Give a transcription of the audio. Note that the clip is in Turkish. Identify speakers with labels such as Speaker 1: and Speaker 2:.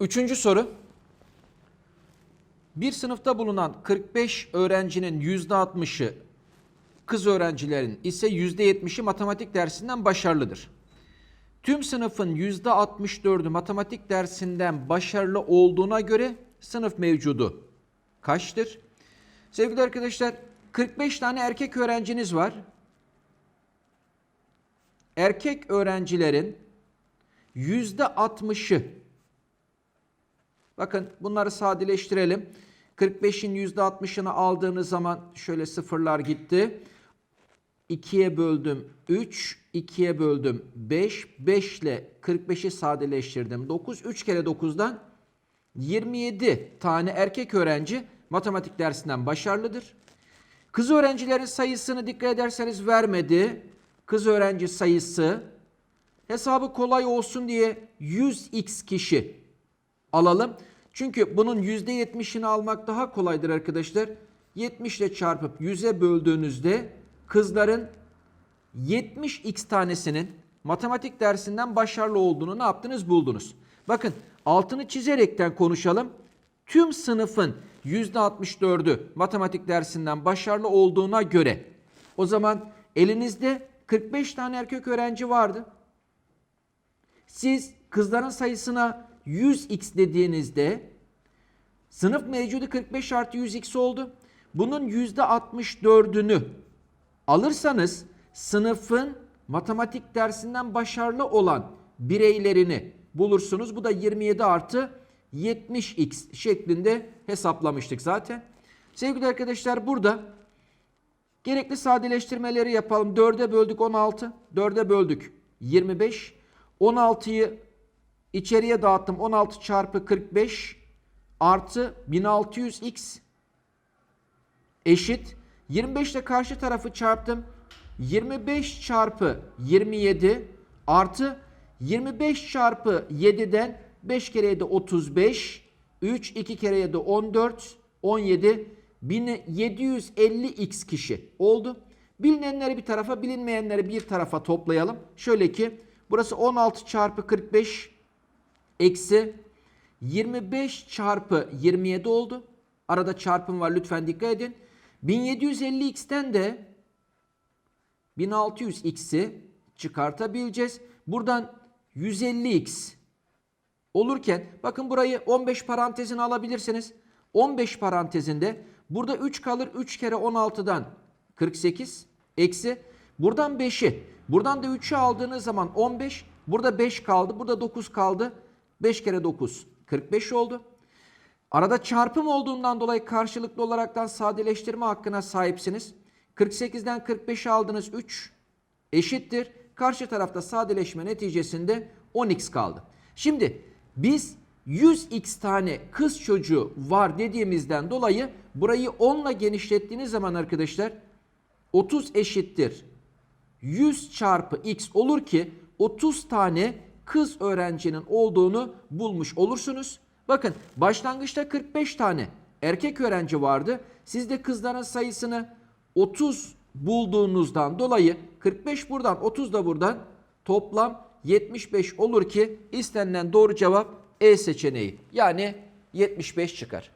Speaker 1: Üçüncü soru. Bir sınıfta bulunan 45 öğrencinin %60'ı kız öğrencilerin ise %70'i matematik dersinden başarılıdır. Tüm sınıfın %64'ü matematik dersinden başarılı olduğuna göre sınıf mevcudu kaçtır? Sevgili arkadaşlar 45 tane erkek öğrenciniz var. Erkek öğrencilerin %60'ı Bakın bunları sadeleştirelim. 45'in %60'ını aldığınız zaman şöyle sıfırlar gitti. 2'ye böldüm 3, 2'ye böldüm 5, 5 ile 45'i sadeleştirdim 9. 3 kere 9'dan 27 tane erkek öğrenci matematik dersinden başarılıdır. Kız öğrencilerin sayısını dikkat ederseniz vermedi. Kız öğrenci sayısı hesabı kolay olsun diye 100x kişi alalım. Çünkü bunun %70'ini almak daha kolaydır arkadaşlar. 70 ile çarpıp 100'e böldüğünüzde kızların 70x tanesinin matematik dersinden başarılı olduğunu ne yaptınız buldunuz. Bakın altını çizerekten konuşalım. Tüm sınıfın %64'ü matematik dersinden başarılı olduğuna göre o zaman elinizde 45 tane erkek öğrenci vardı. Siz kızların sayısına 100x dediğinizde sınıf mevcudu 45 artı 100x oldu. Bunun %64'ünü alırsanız sınıfın matematik dersinden başarılı olan bireylerini bulursunuz. Bu da 27 artı 70x şeklinde hesaplamıştık zaten. Sevgili arkadaşlar burada gerekli sadeleştirmeleri yapalım. 4'e böldük 16, 4'e böldük 25. 16'yı içeriye dağıttım. 16 çarpı 45 artı 1600x eşit. 25 ile karşı tarafı çarptım. 25 çarpı 27 artı 25 çarpı 7'den 5 kere 7 35 3 2 kere 7 14 17 1750x kişi oldu. Bilinenleri bir tarafa bilinmeyenleri bir tarafa toplayalım. Şöyle ki burası 16 çarpı 45 eksi 25 çarpı 27 oldu. Arada çarpım var lütfen dikkat edin. 1750x'ten de 1600x'i çıkartabileceğiz. Buradan 150x olurken bakın burayı 15 parantezine alabilirsiniz. 15 parantezinde burada 3 kalır 3 kere 16'dan 48 eksi buradan 5'i buradan da 3'ü aldığınız zaman 15 burada 5 kaldı burada 9 kaldı 5 kere 9 45 oldu. Arada çarpım olduğundan dolayı karşılıklı olaraktan sadeleştirme hakkına sahipsiniz. 48'den 45'i aldınız 3 eşittir. Karşı tarafta sadeleşme neticesinde 10x kaldı. Şimdi biz 100x tane kız çocuğu var dediğimizden dolayı burayı 10 ile genişlettiğiniz zaman arkadaşlar 30 eşittir 100 çarpı x olur ki 30 tane kız öğrencinin olduğunu bulmuş olursunuz. Bakın başlangıçta 45 tane erkek öğrenci vardı. Siz de kızların sayısını 30 bulduğunuzdan dolayı 45 buradan 30 da buradan toplam 75 olur ki istenilen doğru cevap E seçeneği. Yani 75 çıkar.